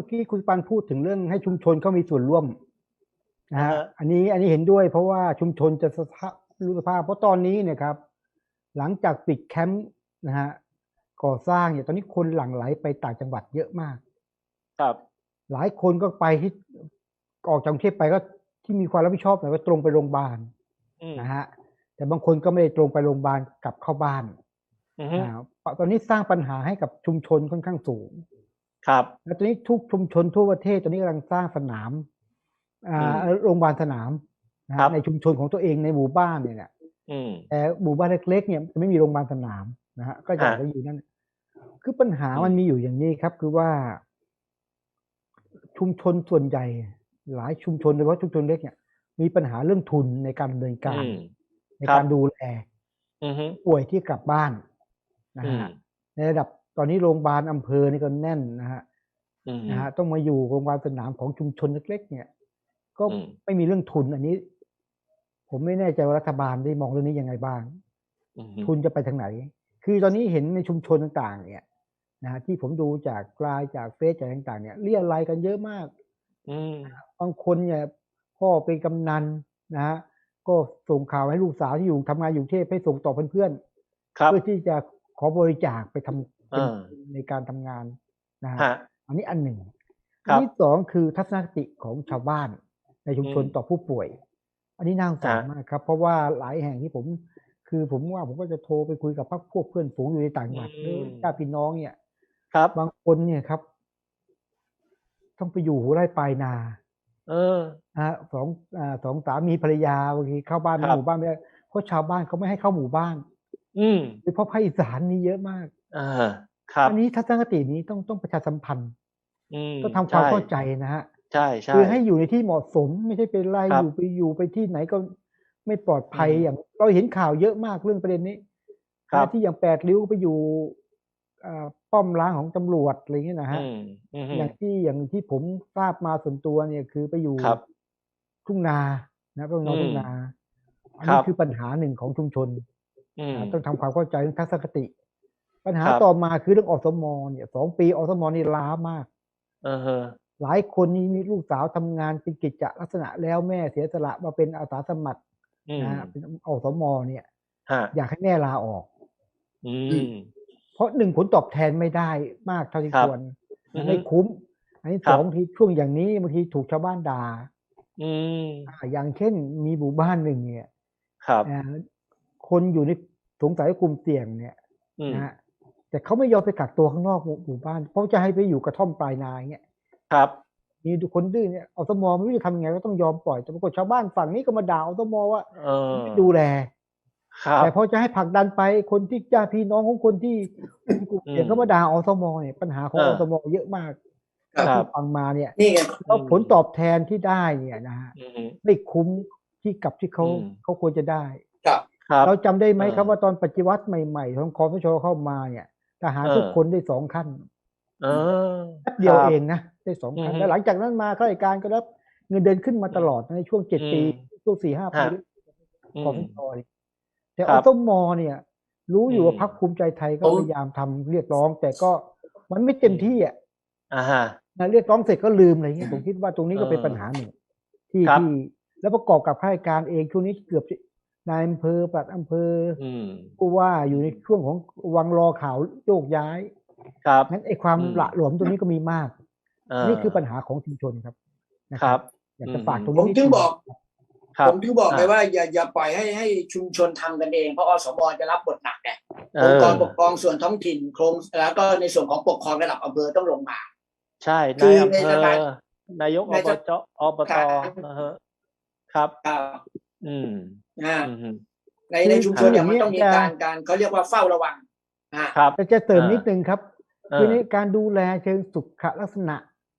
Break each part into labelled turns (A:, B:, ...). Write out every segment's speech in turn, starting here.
A: มื่อกี้คุณปันพูดถึงเรื่องให้ชุมชนเขามีส่วนร่วมนะฮะ
B: อ่าฮะ
A: อันนี้อันนี้เห็นด้วยเพราะว่าชุมชนจะสภาพรู้สภาพเพราะตอนนี้เนี่ยครับ หลังจากปิดแคมป์นะฮะก่อสร้างเนี่ยตอนนี้คนหลั่งไหลไปต่างจังหวัดเยอะมาก
B: ครับ
A: หลายคนก็ไปที่ออกจากกรุงเทพไปก็ที่มีความรับผิดชอบหน่อยก็ตรงไปโรงพยาบาล
B: อืม
A: นะฮะแต่บางคนก็ไม่ได้ตรงไปโรงพยาบาลกลับเข้าบ้าน
B: อือฮึ
A: อ่าตอนนี้สร้างปัญหาให้กับชุมชนค่อนข้างสูง
B: ครับ
A: แล้วตอนนี้ทุกชุมชนทั่วประเทศตอนนี้กำลังสร้างสนามอ่า
B: อืม
A: โรงพยาบาลสนามนะฮะ
B: ครับ
A: ในชุมชนของตัวเองในหมู่บ้านเนี่ยนะ
B: อืม
A: แต่หมู่บ้านเล็กๆเนี่ยจะไม่มีโรงพยาบาลสนามนะฮะก็อยาก
B: ฮะ
A: จะอยู่นั่นคือปัญหา
B: อืม
A: มันมีอยู่อย่างนี้ครับ คือว่า ชุมชนส่วนใหญ่ หลายชุมชนโดยเฉพาะชุมชนเล็กเนี่ย มีปัญหาเรื่องทุนในการดำเนินการ
B: อืม
A: ใน
B: ครับ
A: การดูแล
B: อือฮึ
A: ป่วยที่กลับบ้านนะ
B: อืม
A: ฮะในระดับ ตอนนี้โรงพยาบาลอำเภอนี่ก็แน่นนะฮะ
B: อืม
A: นะฮะต้องมาอยู่โรงพยาบาลสนามของชุมชนเล็ก ๆ เนี่ย ก็
B: อืม
A: ไม่มีเรื่องทุนอันนี้ ผมไม่แน่ใจว่ารัฐบาลได้มองเรื่องนี้ยังไงบ้าง
B: อือฮึ
A: ทุนจะไปทางไหน คือตอนนี้เห็นในชุมชนต่าง ๆ เนี่ยนะฮะที่ผมดูจากกลายจากเฟซจากต่าง ๆ เนี่ยเรียรายกันเยอะมาก
B: อืม
A: บางคนเนี่ย พ่อเป็นกำนันนะฮะก็ส่งข่าวให้ลูกสาวที่อยู่ทำงานอยู่กรุงเทพให้ส่งต่อเพื่อนๆ
B: ครับ
A: เพื่อที่จะขอบริจาคไปทำเป็น
B: อ่า
A: ในการทำงานนะฮะ
B: ฮะ
A: อันนี้อันหนึ่ง
B: ค
A: อั
B: รับ
A: นที่สองคือทัศนคติของชาวบ้านในชุมชน
B: อืม
A: ต่อผู้ป่วย อันนี้น่าสงสาร
B: ฮะ
A: มากครับ เพราะว่าหลายแห่งที่ผม คือผมว่าผมก็จะโทรไปคุยกับพวกพวกเพื่อนฝูงอยู่ในต่างจังหวัดหรือญาติพี่น้องเนี่ย
B: ครับ
A: บางคนเนี่ยครับ ต้องไปอยู่หัวไร่ปลายนา
B: เออ
A: นะฮะสองอ่าสองสามีภรรยาบางทีเข้าบ้าน
B: ครับ
A: หมู่บ้านไม่ได้เพราะชาวบ้านเขาไม่ให้เข้าหมู่บ้าน
B: อืม
A: โดยเฉพาะภาคอีสานนี่เยอะมาก
B: อ่าครับ
A: อันนี้ทัศนคตินี้ต้องต้องประชาสัมพันธ์
B: อืม
A: ต้องทำความ
B: ช่
A: เข้าใจนะฮะ
B: ใช่ใช่
A: คือให้อยู่ในที่เหมาะสมไม่ใช่เป็นไล่
B: ครับ
A: อยู่ไปอยู่ไปที่ไหนก็ไม่ปลอดภัย
B: อืม
A: อย่าง เราเห็นข่าวเยอะมากเรื่องประเด็นนี้
B: ครับ
A: ที่อย่างแปดริ้วไปอยู่อ่าป้อมล้างของตำรวจอะไรอย่างเงี้ยนะฮะ
B: อืมอืม
A: อย่างที่อย่างที่ผมทราบมาส่วนตัวเนี่ยคือไปอยู่
B: ครับ
A: ทุ่งนานะก็นอน
B: อืม
A: ทุ่งนาอัน
B: ครั
A: นี้
B: บ
A: คือปัญหาหนึ่งของชุมชน
B: อืม
A: นะต้องทำความเข้าใจเรื่องทัศนคติ ปัญหา
B: ครับ
A: ต่อมาคือเรื่องอสมเนี่ยสองปีอสมนี่ล้ามาก
B: เออฮะ
A: หลายคนนี่มีลูกสาวทำงานเป็นกิจจลักษณะแล้วแม่เสียสละมาเป็นอาสาสมัคร
B: อืม
A: นะฮะเป็นอสมเนี่ย
B: ฮะ
A: อยากให้แม่ลาออก
B: อืม
A: เพราะหนึ่งผลตอบแทนไม่ได้มากเท่าที่
B: ครับ
A: ควร
B: อือฮึ
A: ไม่คุ้ม อันที่
B: ครั
A: ส
B: บ
A: องที่ช่วงอย่างนี้บางทีถูกชาวบ้านด่า
B: อืม
A: อ่าอย่างเช่นมีหมู่บ้านหนึ่งเนี่ย
B: ครับ
A: อ่าคนอยู่ในสงสัยว่ากลุ่มเสี่ยงเนี่ย
B: อืม
A: นะฮะ แต่เขาไม่ยอมไปกักตัวข้างนอกหมู่หมู่บ้าน เพราะจะให้ไปอยู่กระท่อมปลายนาอย่างเงี้ย
B: ครับ
A: มีคนดื้อเนี่ยอสมไม่รู้จะทำยังไงก็ต้องยอมปล่อยแต่ปรากฏชาวบ้านฝั่งนี้ก็มาด่าอสมว่า
B: เออ
A: ไม่ดูแล
B: ครับ
A: แต่พอจะให้ผลักดันไปคนที่ญาติพี่น้องของคนที่มีกลุ่มเสี่ยง
B: อืม
A: ก็มาด่าอสมเนี่ยปัญหาของ
B: เอ
A: อ
B: อ
A: สมเยอะมาก
B: ครับ
A: ที่ฟังมาเนี่ย
C: นี่ไง
A: แล้วผลตอบแทนที่ได้เนี่ยนะฮะ
B: อืม
A: ไม่คุ้มที่กับที่เขา
B: อืม
A: เขาควรจะได้
C: ครับ
B: ครับ
A: เราจำได้ไหม
B: เออ
A: ครับว่าตอนปฏิวัติใหม่ๆของคอสชเข้ามาเนี่ย ทหาร
B: เออ
A: ทุกคนได้สองขั้น
B: เออ
A: แป๊บเดียว
B: ครับ
A: เองนะได้สองขั้น
B: อือฮึ
A: แล้วหลังจากนั้นมาข้าราชการก็รับเงินเดือนขึ้นมาตลอดในช่วงเจ็ด
B: อืม
A: ปีช่วงสี่ห้าปี
B: ฮะอื
A: คอ
B: ม
A: สชเนี่ยแต่
B: ครั
A: อบสมเนี่ย รู้อยู่ว่า
B: อืม
A: พรรคภูมิใจไทยก็
C: ผม
A: พยายามทำเรียกร้อง แต่ก็มันไม่เต็มที่อะ
B: อ่าฮะ
A: นะเรียกร้องเสร็จก็ลืมอะไรเงี้ยผมคิดว่าตรงนี้ก็เป็น
B: เออ
A: ปัญหาหนึ่งที่
B: ครับ
A: ที่แล้วประกอบกับข้าราชการเองช่วงนี้เกือบจะ นายอำเภอปลัดอำเภอ
B: อืม
A: ผู้ว่าอยู่ในช่วงของวังรอข่าวโยกย้าย
B: ครับ
A: งั้นไอ้ความ
B: อืม
A: หละหลวมตรงนี้ก็มีมาก
B: เออ
A: นี่คือปัญหาของชุมชนครับนะ
B: ครับ
A: อยากจะ
B: อืม
A: ฝากตรง
C: ผม
A: นี้
C: ถึงบอก
B: ครับ
C: ผมถึงบอกไป
B: อะ
C: ว่าอย่าอย่าปล่อยให้ให้ชุมชนทำกันเองเพราะอสมจะรับบทหนักเนี่ย
B: เอ
C: องค์
B: อ
C: กรปกครองส่วนท้องถิ่นโครงแล้วก็ในส่วนของปกครองระดับอำเภอต้องลงมา
B: ใช่
C: คื
B: นาย
C: อ
B: อำ
C: ใน
B: เภ
C: ส
B: อ
C: ถาน
B: นายก
C: ใน
B: อบ
C: ส
B: จอบต
C: ครับ
B: นะฮะครับ
C: อ่า
B: อืม
C: อ่า
B: อืม
C: ในในชุมชนเนี่ยมันต้องมีการการเขาเรียกว่าเฝ้าระวังอ่า
B: ครับ
A: แต่จะเติม
B: อ่านิ
A: นิดนึงครับ
B: เอ
A: คือ
B: อ
A: ในการดูแลเชิงสุขลักษณะ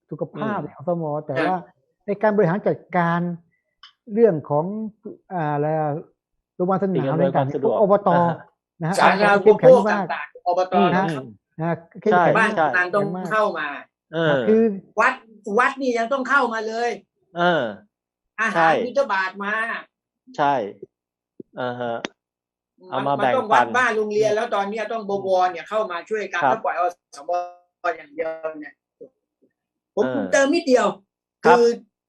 A: สุขภาพ
B: อืม
A: เนี่ยอสมแต่
C: ครับ
A: ว่าในการบริหารจัดการเรื่องของอ่าอะไรอะโรงพยาบาลส
B: สิ่ง
A: นาม
B: อำนวยความ
A: ต่างๆ
B: สะดวก
A: อบต
B: อ่าฮะ
A: นะฮะ
C: สาธารณู
A: เข้
C: ป
A: ม
C: โภ
A: แข็ง
C: ค
A: มาก
C: ต่างๆอบต
A: อืม
C: นะ
A: ฮะนะฮะเข้ม
B: ใช่
A: แข็ง
C: บ้าน
A: มาก
C: กำนันต้อง
A: มาก
C: เข้ามา
B: เออ
A: คือ
C: วัดวัดนี่ยังต้องเข้ามาเลย
B: เออ
C: อา
B: ใช่
C: หารมิตรบาทมา
B: ใช่ อ่าฮะ เอามา
C: มัน
B: แบ่ง
C: ต้องวัด
B: ปัน
C: บ้านโรงเรียนแล้วตอนเนี้ยต้องบวรเนี่ยเข้ามาช่วยกัน
B: ครับ
C: ถ้าปล่อยอสมอย่างเดียวเนี่ยผม
B: เออ
C: เติมนิดเดียว
B: ครับ
C: คือ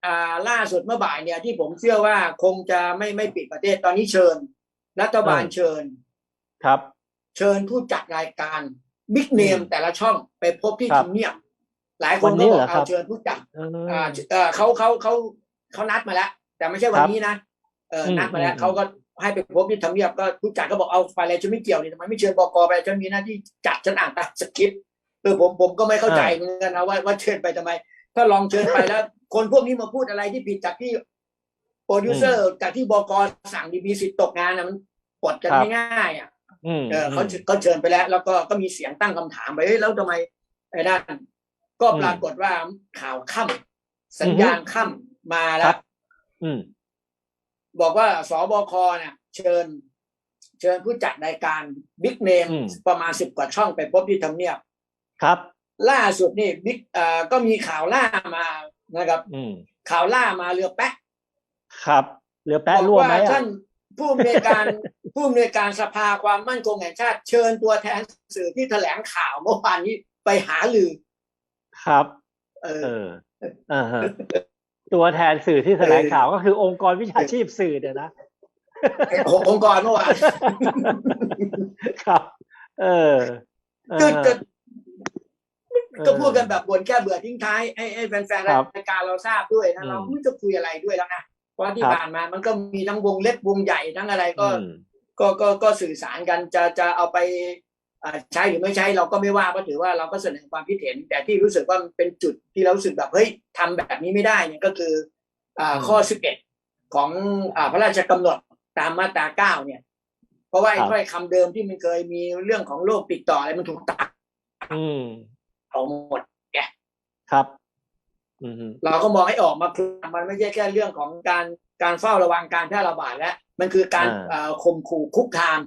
C: อ่าล่าสุดเมื่อบ่ายเนี่ยที่ผมเชื่อว่าคงจะไม่ไม่ปิดประเทศตอนนี้เชิญ รัฐบาลเชิญ
B: ครับ
C: เชิญผู้จัดรายการบิ๊กเนม
B: อืม
C: แต่ละช่องไปพบที่
B: ครับ
C: ทำเนียบหลายค
B: วันนนี้
C: ก็บอ
B: เหร
C: ก
B: อครั
C: เอา
B: บ
C: เชิญผู้จัด
B: เออ
C: อ่าเออเขาเขาเขาเขานัดมาแล้ว แต่ไม่ใช่วันนี้นะเออ
B: อืม
C: นัดมาแล้ว
B: อืม
C: เขาก็ ให้ไปพบที่ทำเนียบก็ผู้จัดก็บอกเอาไปอะไรฉันไม่เกี่ยวนี่ทำไมไม่เชิญบกไปฉันมีหน้าที่จัดฉันอ่านตามสคริปต์เออผมผมก็ไม่เข้าใจเหมือนกันนะว่าว่าเชิญไปทำไม ถ้าลองเชิญไปแล้ว คนพวกนี้มาพูดอะไรที่ผิดจากที่โปรดิวเซอร์จากที่บกสั่งดีมีสิทธิ์ตกงานนะมันปลดกัน
B: ครับ
C: ง่ายๆอะ
B: อืม
C: เออเขาเขาเชิญไปแล้ว แล้วก็ก็มีเสียงตั้งคำถามไปเฮ้ยแล้วทำไมไอ้นั่นก็ปรากฏว่าข่าวค่ำสัญญาณค่ำมาแล้ว
B: อืม
C: บอกว่าสบคเนี่ยเชิญ เชิญผู้จัดรายการบิ๊กเนม
B: อืม
C: ประมาณสิบกว่าช่องไปพบที่ทำเนียบ
B: ครับ
C: ล่าสุดนี่บิ๊กเอ่อก็มีข่าวล่ามานะครับ
B: อืม
C: ข่าวล่ามาเรือแป๊ะ
B: ครับเหลือแปะ
C: บอก
B: รั่ว
C: ว่า
B: ไหมอะ
C: ท่านผู้อำนวยการผู้อำนวยการสภาความมั่นคงแห่งชาติ เชิญตัวแทนสื่อที่แถลงข่าวเมื่อวานนี้ไปหาลือ
B: ครับ
C: เอ
B: เอ
C: อ
B: ออ่าฮะ ตัวแทนสื่อที่แถลงข่าวก็คือองค์กรวิชาชีพสื่อเนี่ยนะ
C: องค์กรเมื่อวาน
B: ครับ เออเออ
C: ก็ก็
B: เออ
C: ก็พูดกันแบบบ่นแก้เบื่อทิ้งท้ายให้ให้แฟนๆ
B: ครับ
C: รายการเราทราบด้วยนะ
B: อืม
C: เราไม่รู้จะคุยอะไรด้วยแล้วนะเพราะที่
B: ครับ
C: ผ่านมามันก็มีทั้งวงเล็กวงใหญ่ทั้งอะไรก็
B: อืม
C: ก็ก็ก็สื่อสารกันจะจะเอาไปอ่า ใช้หรือไม่ใช้เราก็ไม่ว่าเพราะถือว่าเราก็เสนอความคิดเห็น แต่ที่รู้สึกว่ามันเป็นจุดที่เรารู้สึกแบบเฮ้ยทำแบบนี้ไม่ได้เนี่ยก็คืออ่า
B: อืม
C: ข้อสิบเอ็ดของอ่าพระราชกำหนดตามมาตราเก้าเนี่ย เพราะว่าไอ้
B: ครับ
C: ถ้อยคำเดิมที่มันเคยมีเรื่องของโรคติดต่ออะไรมันถูกตัด
B: อืม
C: ออกหมด
B: ครับอืม
C: เราก็มองให้ออกมาคือมันไม่ใช่แค่เรื่องของการการเฝ้าระวังการแพร่ระบาดแล้วมันคือการ
B: อ่า
C: เอ่อข่มขู่คุกคาม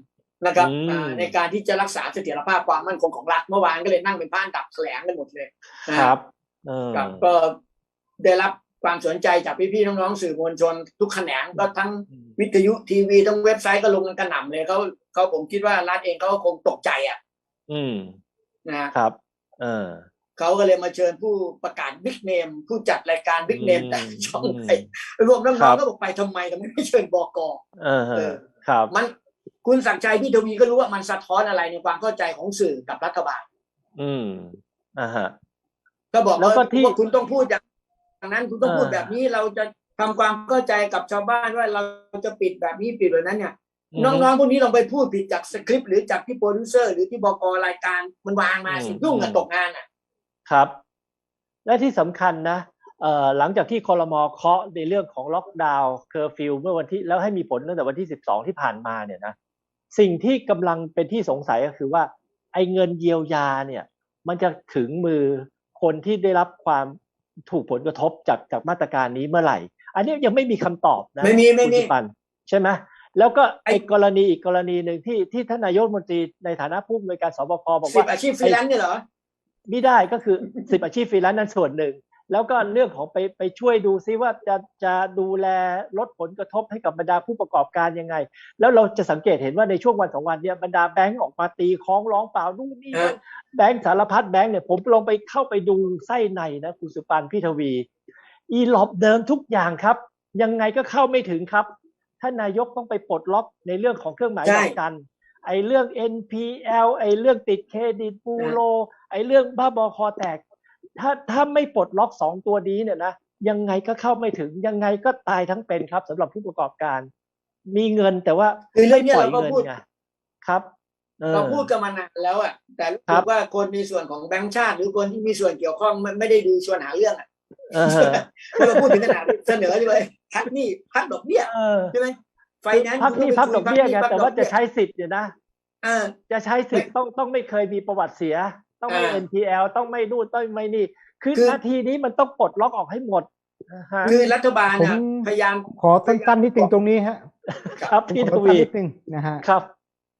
C: นะครับ
B: อืม
C: อ่าในการที่จะรักษาเสถียรภาพความมั่นคงของรัฐเมื่อวานก็เลยนั่งเป็นผ้านดับแถลงกันหมดเลยนะครับ
B: เออ
C: ครับก็ได้รับความสนใจจากพี่ๆน้องๆสื่อมวลชน ทุกแขนงก็ทั้งวิทยุทีวีทั้งเว็บไซต์ก็ลงกันกระหน่ำเลยเขาเขาผมคิดว่ารัฐเองเขาก็คงตกใจอะ
B: อืม
C: นะฮะ
B: ครับ เออ
C: เขาก็เลยมาเชิญผู้ประกาศบิ๊กเนมผู้จัดรายการบิ๊กเนม
B: อืม
C: แต่ละช่อง
B: อืม
C: ไปรวมน้
B: ครั
C: อง
B: บ
C: ๆก็บอกไปทำไมทำไมไม่เชิญบก
B: เออ
C: เออ
B: ครับ
C: มัน คุณสักดิ์ชัยพี่ทวีก็รู้ว่ามันสะท้อนอะไรในความเข้าใจของสื่อกับรัฐบาล
B: อืมอ่าฮะ
C: ก็บอก
B: แล้ว
C: ว่า
B: ก็ที่
C: ว่าคุณต้องพูดอย่างนั้นคุณต้องพูด
B: อ่า
C: แบบนี้เราจะทำความเข้าใจกับชาวบ้านว่าเราจะปิดแบบนี้ปิดแบบนั้นเนี่ย น้องๆพวกนี้ลองไปพูดผิดจากสคริปต์หรือจากที่โปรดิวเซอร์หรือที่บกรายการมันวางมาสิยุ่งกับตกงานอะ
B: ครับ และที่สำคัญนะเอ่อหลังจากที่คอรมอเคาะในเรื่องของล็อกดาวน์เคอร์ฟิวเมื่อวันที่แล้วให้มีผลตั้งแต่วันที่สิบสองที่ผ่านมาเนี่ยนะ สิ่งที่กำลังเป็นที่สงสัยก็คือว่า ไอ้เงินเยียวยาเนี่ย มันจะถึงมือคนที่ได้รับความถูกผลกระทบจากจากมาตรการนี้เมื่อไหร่ อันนี้ยังไม่มีคำตอบนะ
C: ไม่มีไม่มี
B: คุณสุปันใช่ไหมแล้วก็
C: ไอ้
B: ไอ้กรณีอีกกรณีหนึ่งที่ที่ท่านนายกรัฐมนตรีในฐานะผู้อำนวยการสบคบอก
C: สิบ
B: ว่า
C: อาชีพฟรีแลนซ์เนี่ยเหรอ
B: ไม่ได้ก็คือสิบอาชีพฟรีแลนซ์นั้นส่วนหนึ่ง แล้วก็เรื่องของไปไปช่วยดูซิว่าจะจะดูแลลดผลกระทบให้กับบรรดาผู้ประกอบการยังไง แล้วเราจะสังเกตเห็นว่าในช่วงวันสองวันเนี้ยบรรดาแบงก์ออกมาตีคล้องร้องเปล่านู่นนี่นั่นแบงก์สารพัดแบงก์เนี่ยผมลองไปเข้าไปดูไส้ในนะคุณสุปันพี่ทวี อีหลอบเดิมทุกอย่างครับ ยังไงก็เข้าไม่ถึงครับท่านนายกต้องไปปลดล็อกในเรื่องของเครื่องหมาย
C: ใช่
B: ดอกจันไอ้เรื่อง NPL ไอ้เรื่องติดเครดิตบูโรไอ้เรื่องบ้าบอคอแตก ถ้าถ้าไม่ปลดล็อกสองตัวนี้เนี่ยนะยังไงก็เข้าไม่ถึงยังไงก็ตายทั้งเป็นครับสำหรับผู้ประกอบการ มีเงินแต่ว่า
C: คือเรื่องเนี้ย
B: ไม่
C: เรา
B: ปล่
C: ก็
B: อย
C: พูด
B: เงินไงครับออ
C: เราพูดกันมานานแล้วอะ แต่รู้
B: ครั
C: สึ
B: บ
C: กว่าคนในส่วนของแบงก์ชาติ หรือคนที่มีส่วนเกี่ยวข้องไม่ไม่ได้ดูชวนหาเรื่องอะ
B: เออ
C: ถ้าเราพูดถึงขนาดเสนอเลยพักหนี่พักดอกเบี้ย
B: เออ
C: ใช่ไหมไฟแนนซ์
B: พักหนี้พักดอกเบี้ยไงแต่ว่าจะใช้สิทธิ์เนี่ยนะ
C: เออ
B: จะใช้สิทธิ์ต้องต้องไม่เคยมีประวัติเสีย ต้องไม่
C: อ่า
B: NPL ต้องไม่นู่นต้องไม่นี่คือ
C: คือ
B: นาทีนี้มันต้องปลดล็อกออกให้หมดนะฮะ
C: คือรัฐบาล
A: ผม
C: น่ะพยายาม
A: ขอสั้นๆนิดนึงตรงนี้ฮะ
B: ครับพี่
A: ข
B: ท
A: อสั้น
B: วี
A: นิดนึงนะฮะ
B: ครับ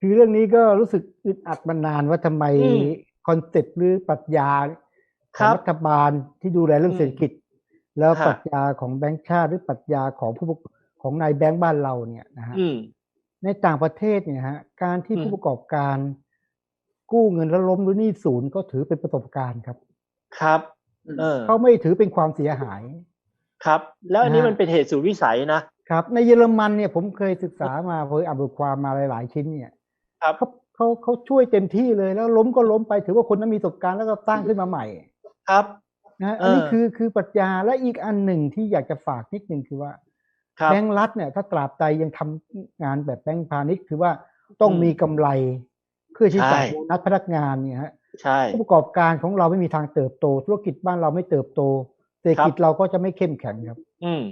A: คือเรื่องนี้ก็รู้สึกอึดอัดมานานว่าทำไม
B: อืม
A: คอนเซ็ปต์หรือปรัชญาข
B: ครั
A: อง
B: บ
A: รัฐบาลที่ดูแลเรื่อง
B: อืม
A: เศรษฐกิจ แล้ว
B: ฮะ
A: ปรัชญาของแบงก์ชาติหรือปรัชญาของผู้ประของนายแบงก์บ้านเราเนี่ยนะฮะ
B: อืม
A: ในต่างประเทศเนี่ยฮะการที่
B: อืม
A: ผู้ประกอบการ กู้เงินแล้วล้มหรือหนี้ศูนย์ก็ถือเป็นประสบการณ์ครับ
B: ครับ เออ
A: เขาไม่ถือเป็นความเสียหาย
B: ครับ แล้วอันนี้
A: นะฮะ
B: มันเป็นเหตุสุดวิสัยนะ
A: ครับ ในเยอรมันเนี่ยผมเคยศึกษามาเคยอ่านบทความมาหลาย ๆ ชิ้นเนี่ย
B: ครับ
A: เขาเขาเขาช่วยเต็มที่เลยแล้วล้มก็ล้มไปถือว่าคนนั้นมีประสบการณ์แล้วก็สร้างขึ้นมาใหม่
B: ครับ
A: นะอันนี้
B: เออ
A: คือคือปรัชญาและอีกอันหนึ่งที่อยากจะฝากนิดหนึ่งคือว่า
B: ครับ
A: แบงก์รัฐเนี่ยถ้าตราบใดยังทำงานแบบแบงก์พาณิชย์คือว่าต้อง
B: อืม
A: มีกำไร เพื่อที่
B: ใช่
A: จ่ายโบนัสพนักงานเนี่ยฮะ
B: ใช่
A: ผู้ประกอบการของเราไม่มีทางเติบโต ธุรกิจบ้านเราไม่เติบโต เศรษฐกิจ
B: ครับ
A: เราก็จะไม่เข้มแข็งครับ
B: อืม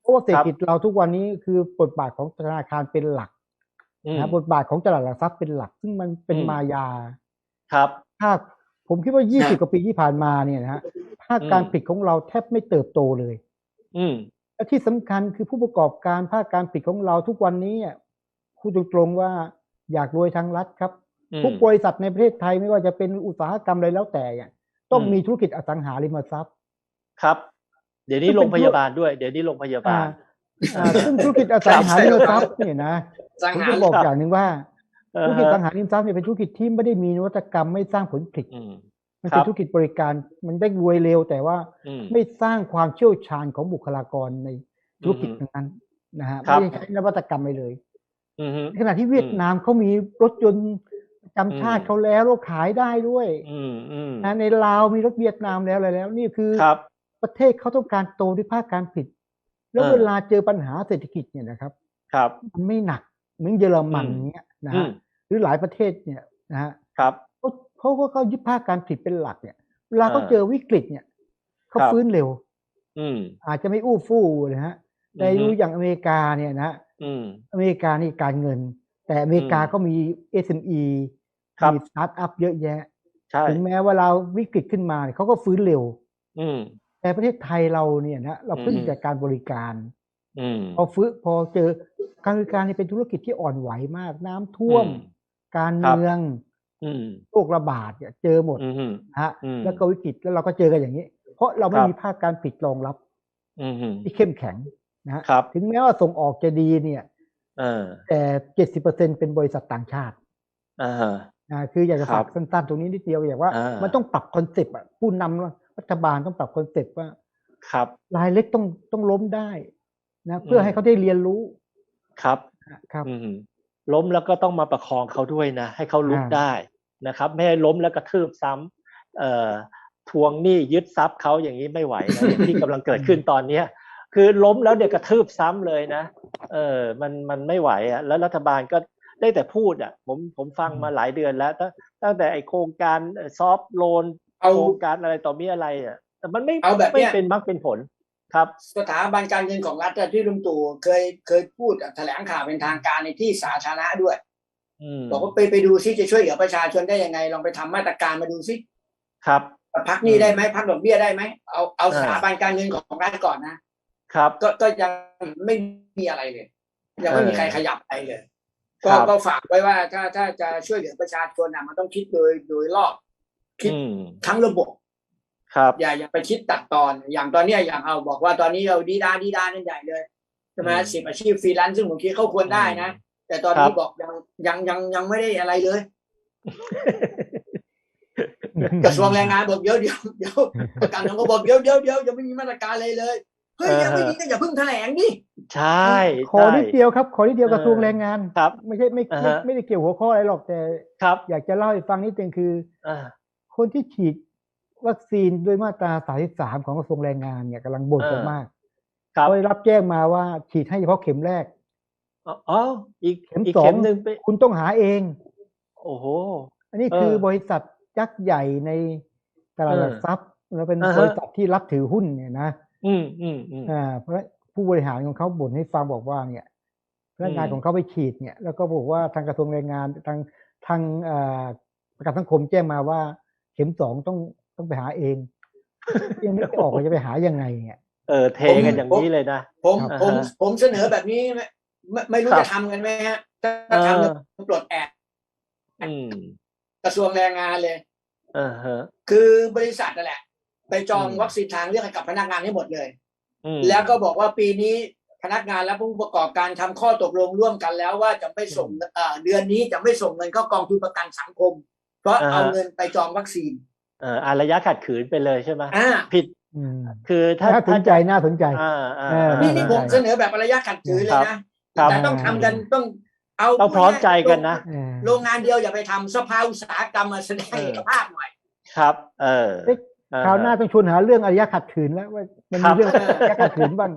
A: เพราะว่าเศรษฐกิจเราทุกวันนี้คือบทบาทของธนาคารเป็นหลัก
B: อืม
A: นะบทบาทของตลาดหลักทรัพย์เป็นหลัก ซึ่งมันเป็น
B: อืม
A: มายา
B: ครับ
A: ถ้าผมคิดว่า
C: นะ
A: 20 กว่าปีที่ผ่านมาเนี่ยนะฮะภาคการ
B: อืม
A: ผลิตของเราแทบไม่เติบโตเลย
B: อืม
A: และที่สำคัญคือผู้ประกอบการภาคการผลิตของเราทุกวันนี้อะพูดตรงๆว่าอยากรวยทางรัฐครับ
B: อืม
A: ทุกบริษัทในประเทศไทยไม่ว่าจะเป็นอุตสาหกรรมอะไรแล้วแต่เนี่ยต้อง
B: อืม
A: มีธุรกิจอสังหาริมทรัพย์
B: ครับ เดี๋ยวนี้
A: ซึ่ง
B: โร
A: เป็น
B: งพยาบาลด้วย เดี๋ยวนี้โรงพยาบาล
A: อ่าซึ่งธุรกิจอสังหาริมทรัพย์เนี่ยนะ
C: สัง
A: ผม
C: หา
A: จะ
C: ร
A: บอก
B: ครับ
A: อย่างหนึ่งว่า
B: เออ
A: ธุรกิจ
B: ฮะ
A: อสังหาริมทรัพย์เนี่ยเป็นธุรกิจที่ไม่ได้มีนวัตกรรมไม่สร้างผลผลิต
B: อืม
A: มัน
B: ครั
A: เป็น
B: บ
A: ธุรกิจบริการมันได้รวยเร็วแต่ว่า
B: อืม
A: ไม่สร้างความเชี่ยวชาญของบุคลากรในธุรกิจ
B: อืม
A: นั้นนะฮะ
B: ครับ
A: ไม่ได้ใช้นวัตกรรมไปเลย
B: อืมฮึ
A: ในขณะที่เวียดนามเขามีรถยนต์ประ จำชาติ
B: อืม
A: เขาแล้วแล้วขายได้ด้วย
B: อืมอืม
A: นะในลาวมีรถเวียดนามแล้วอะไรแล้ว นี่คือ
B: ครับ
A: ประเทศเขาต้องการโตด้วยภาคการผลิตแล้ว
B: เออ
A: เวลาเจอปัญหาเศรษฐกิจเนี่ยนะครับ
B: ครับ
A: มันไม่หนักเหมือนเยอรมัน
B: อืม
A: เนี้ยนะ
B: อื
A: ฮะ
B: ม
A: หรือหลายประเทศเนี่ยนะฮะ
B: ครับ
A: เขาเขาก็เขายึดภาคการผลิตเป็นหลักเนี่ยเวลาเขา
B: เออ
A: เจอวิกฤตเนี่ยเขา
B: ครับ
A: ฟื้นเร็ว
B: อืม
A: อาจจะไม่อู้ฟู่นะฮะแต่
B: อือฮึ
A: ดูอย่างอเมริกาเนี่ยนะฮะ
B: อืม
A: อเมริกานี่การเงิน แต่อเมริกา
B: อืม
A: ก็มี SME
B: ครับ
A: มีสตาร์ทอัพเยอะแยะ
B: ใช่
A: ถึงแม้ว่าเราวิกฤตขึ้นมาเนี่ยเขาก็ฟื้นเร็ว
B: อืม
A: แต่ประเทศไทยเราเนี่ยนะเราพึ่ง
B: อืม
A: จากการบริการ
B: อืม
A: พอฟื้นพอเจอการบริการนี่เป็นธุรกิจที่อ่อนไหวมาก น้ำท่วม
B: อืม
A: การ
B: ครับ
A: เมือง
B: อืม
A: โรคระบาดเนี่ยเจอหมด
B: อืมฮึ
A: ฮะ
B: อืม
A: แล้วก็วิกฤตแล้วเราก็เจอกันอย่างนี้ เพราะเราไม่
B: ครับ
A: มีภาคการผลิตรองรับ
B: อืมฮึ
A: ที่เข้มแข็งนะฮะ
B: ครับ
A: ถึงแม้ว่าส่งออกจะดีเนี่ย
B: เออ
A: แต่เจ็ดสิบเปอร์เซ็นเป็นบริษัทต่างชาติ
B: อ่าฮะ
A: อ่า คืออยากจะ
B: ครั
A: ฝา
B: บ
A: กสั้นๆตรงนี้นิดเดียวอยากว่า
B: อ่ามั
A: มันต้องปรับคอนเซปต์อะผู้นำรัฐบาลต้องปรับคอนเซปต์ว่า
B: ครับ
A: รายเล็กต้องต้องล้มได้นะเพื่อให้เขาได้เรียนรู้
B: ครับ
A: ครับ
B: อืมล้มแล้วก็ต้องมาประคองเขาด้วยนะ ให้เขาลุก
A: อ่า
B: ได้นะครับ ไม่ให้ล้มแล้วกระทืบซ้ำเอ่อทวงหนี้ยึดทรัพย์เขาอย่างนี้ไม่ไหวนะอย่างที่กำลังเกิดขึ้นตอนเนี้ยคือล้มแล้วเดี๋ยวกระทืบซ้ำเลยนะ เออ มันมันไม่ไหวอะแล้วรัฐบาลก็ ได้แต่พูดอะ ผมผมฟังมาหลายเดือนแล้วตั้งตั้งแต่ไอโครงการซอฟโลน
C: เอา
B: โครงการอะไรต่อมีอะไรอะ แต่มันไม่
C: เอาแบบเนี้
B: ไม่
C: ย
B: เป็นมรรคเป็นผลครับ
C: สถาบันการเงินของรัฐอะที่ลุงตู่เคยเคยพูดอะแถลงข่าวเป็นทางการในที่สาธารณะด้วย
B: อืม
C: บอกว่าไปไปดูซิจะช่วยเหลือประชาชนได้ยังไง ลองไปทำมาตรการมาดูซิ
B: ครับ
C: พักหนี้ได้ไหมพักดอกเบี้ยได้ไหมเอาเอา
B: อ่า
C: สถาบันการเงินของรัฐก่อนนะครับ ก็ก็ยังไม่มีอะไรเลยยังไม่มี
B: เออ
C: ใครขยับอะไรเลย
B: ครั
C: ก็
B: บ
C: ก็ฝากไว้ว่าถ้าถ้าจะช่วยเหลือประชาชนนะมันต้องคิดโดยโดยรอบ คิด
B: อืม
C: ทั้งระบบ
B: ครับ
C: อย่าอย่าไปคิดตัดตอน อย่างตอนเนี้ยอย่างเอาบอกว่าตอนนี้เราดีดาดีดานั่นใหญ่เลยใช่ไหม
B: อืม
C: สิบอาชีพฟรีแลนซ์ซึ่งผมคิดเขาควรได้นะ แต่ตอน
B: ครั
C: นี้
B: บ
C: บอกยังยังยังยังไม่ได้อะไรเลยกระทรวงแรงงานบอกเดี๋ยวเดี๋ยวเดี๋ยวประกันสังคมบอกเดี๋ยวเดี๋ยวเดี๋ยวยังไม่มีมาตรการเลยเลย เฮ้ยยังไม่มีก็อย่าเพิ่งแถลงดิ
B: ใช่
A: ขอ
B: ใช่
A: นิดเดียวครับ ขอนิดเดียว
B: เออก
A: ระทรวงแรงงาน
B: ครับ
A: ไม่ใช่ไม่
B: อ่า
A: ไม่
B: ฮะ
A: ไม่ได้เกี่ยวหัวข้ออะไรหรอกแต่
B: ครับ
A: อยากจะเล่าให้ฟังนิดนึงคือ
B: อ่า
A: คนที่ฉีดวัคซีนด้วยมาตรา33ของกระทรวงแรงงานเนี่ยกำลังบ่นกันมาก
B: ครับ
A: เขาได้รับแจ้งมาว่าฉีดให้เฉพาะเข็มแรก
B: อ๋ออีก
A: เข็ม
B: อีก
A: สอง
B: เข็มหนึ่งไป
A: คุณต้องหาเอง
B: โอ้โห
A: อันนี้
B: เออ
A: คือบริษัทยักษ์ใหญ่ในตลาดหลัก
B: เออ
A: ทรัพย์แล้วเป็น
B: อ่าฮะ
A: บริษัทที่รับถือหุ้นเนี่ยนะ
B: อืมอืมอืม
A: อ่าเพราะผู้บริหารของเขาบ่นให้ฟังบอกว่า เนี่ยพนักงาน
B: อืม
A: ของเขาไปฉีดเนี่ย แล้วก็บอกว่าทางกระทรวงแรงงานทางทางเอ่อประกันสังคมแจ้งมาว่า เข็มสองต้องต้องไปหาเองยังไม่ออกว่าจะไปหายังไงเนี่ย
B: เออเทกันอย่างนี้เลยนะ
C: ผม
B: ครับ
C: ผม
B: อ่าฮะ
C: ผมเสนอแบบนี้ไม่ไม่ไม่รู้
B: ครับ
C: จะทำกันไหมฮะถ้าทำ
B: เอ
C: เนี่ย
B: อ
C: ปลดแอก
B: อืม
C: กระทรวงแรงงานเลย
B: อ่าฮะ
C: คือ บริษัทนั่นแหละ ไปจอง
B: อืม
C: วัคซีนทางเลือกให้กับพนักงานให้หมดเลย
B: อืม
C: แล้วก็บอกว่าปีนี้พนักงานและผู้ประกอบการทำข้อตกลงร่วมกันแล้วว่าจะไม่ส่งเอ่อเดือนนี้จะไม่ส่งเงินเข้ากองทุนประกันสังคม เพราะ
B: อ่าฮะ
C: เอาเงินไปจองวัคซีน
B: เอ่ออารยะขัดขืนไปเลยใช่ไหม
C: อ่า
B: ผิด
A: อืม
B: คือถ้า
A: น่าสนใจน่าสนใจ
B: อ่าอ่า
A: เออ
C: นี่นี่
B: อ่า
C: ผมเสนอแบบระยะขัดขืนเลยนะครับแต่ต้องทำกันต้องเอา
B: ต้องพร้อมใจกันนะ
A: เออ
C: โรงงานเดียวอย่าไปทำสภาอุตสาหกรรมมาแสดง
B: เออ
C: เอกภาพหน่อย
B: ครับ เออ
A: เอ๊ะ
B: เออ
A: คราวหน้าต้องชวนหาเรื่องอารยะขัดขืนแล้วว่ามัน
B: ครั
A: มี
B: บ
A: เรื่องอารยะขัดขืนบ้าง